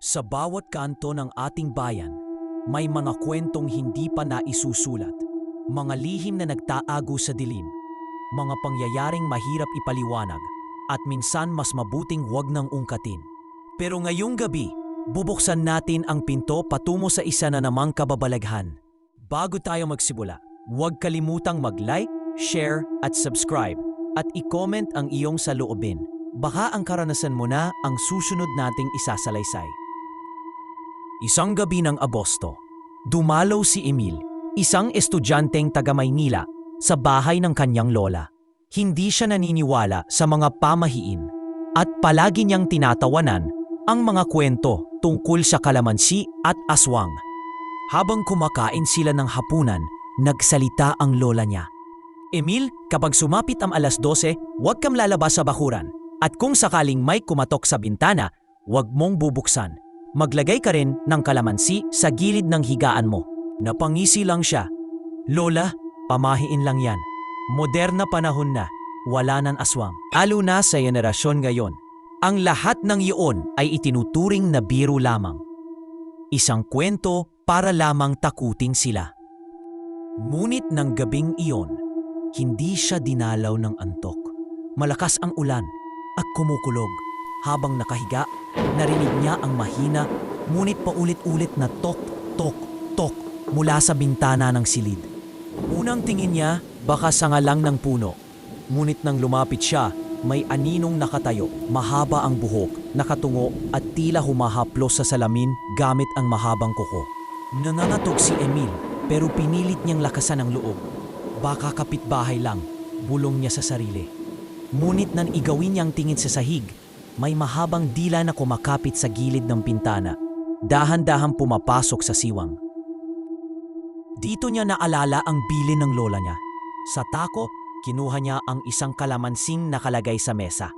Sa bawat kanto ng ating bayan, may mga kwentong hindi pa naisusulat, mga lihim na nagtaago sa dilim, mga pangyayaring mahirap ipaliwanag, at minsan mas mabuting huwag nang ungkatin. Pero ngayong gabi, bubuksan natin ang pinto patungo sa isa na namang kababalaghan. Bago tayo magsimula, huwag kalimutang mag-like, share at subscribe at i-comment ang iyong saloobin. Baka ang karanasan mo na ang susunod nating isasalaysay. Isang gabi ng Agosto, dumalaw si Emil, isang estudyanteng taga Maynila, sa bahay ng kanyang lola. Hindi siya naniniwala sa mga pamahiin at palagi niyang tinatawanan ang mga kwento tungkol sa kalamansi at aswang. Habang kumakain sila ng hapunan, nagsalita ang lola niya. Emil, kapag sumapit ang alas 12, huwag kang lalabas sa bakuran. At kung sakaling may kumatok sa bintana, huwag mong bubuksan. Maglagay ka rin ng kalamansi sa gilid ng higaan mo. Napangisi lang siya. Lola, pamahiin lang yan. Moderna panahon na, wala ng aswang. Alo na sa jenerasyon ngayon. Ang lahat ng iyon ay itinuturing na biro lamang. Isang kwento para lamang takutin sila. Ngunit ng gabing iyon, hindi siya dinalaw ng antok. Malakas ang ulan at kumukulog. Habang nakahiga, narinig niya ang mahina ngunit paulit-ulit na tok, tok, tok mula sa bintana ng silid. Unang tingin niya, baka sanga lang ng puno. Ngunit nang lumapit siya, may aninong nakatayo, mahaba ang buhok, nakatungo at tila humahaplos sa salamin gamit ang mahabang kuko. Nangangatog si Emil pero pinilit niyang lakasan ang loob. Baka kapitbahay lang, bulong niya sa sarili. Ngunit nan igawin niyang tingin sa sahig, may mahabang dila na kumakapit sa gilid ng pintana. Dahan-dahan pumapasok sa siwang. Dito niya naalala ang bilin ng lola niya. Sa tako, kinuha niya ang isang kalamansing nakalagay sa mesa.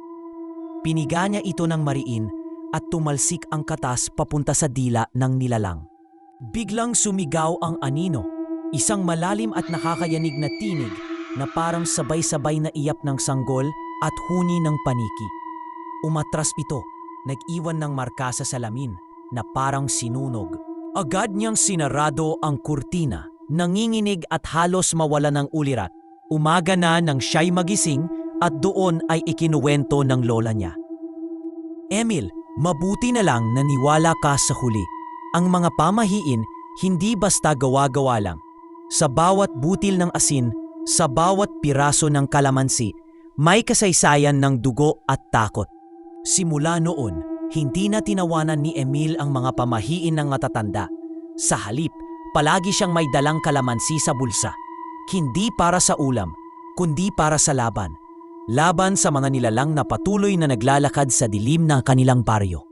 Piniga niya ito ng mariin at tumalsik ang katas papunta sa dila ng nilalang. Biglang sumigaw ang anino, isang malalim at nakakayanig na tinig na parang sabay-sabay na iyap ng sanggol at huni ng paniki. Umatras ito, nag-iwan ng marka sa salamin na parang sinunog. Agad niyang sinarado ang kurtina, nanginginig at halos mawala ng ulirat. Umaga na nang siya'y magising at doon ay ikinuwento ng lola niya. Emil, mabuti na lang naniwala ka sa huli. Ang mga pamahiin hindi basta gawa-gawa lang. Sa bawat butil ng asin, sa bawat piraso ng kalamansi, may kasaysayan ng dugo at takot. Simula noon, hindi na tinawanan ni Emil ang mga pamahiin ng matatanda. Sa halip, palagi siyang may dalang kalamansi sa bulsa. Hindi para sa ulam, kundi para sa laban. Laban sa mga nilalang na patuloy na naglalakad sa dilim ng kanilang baryo.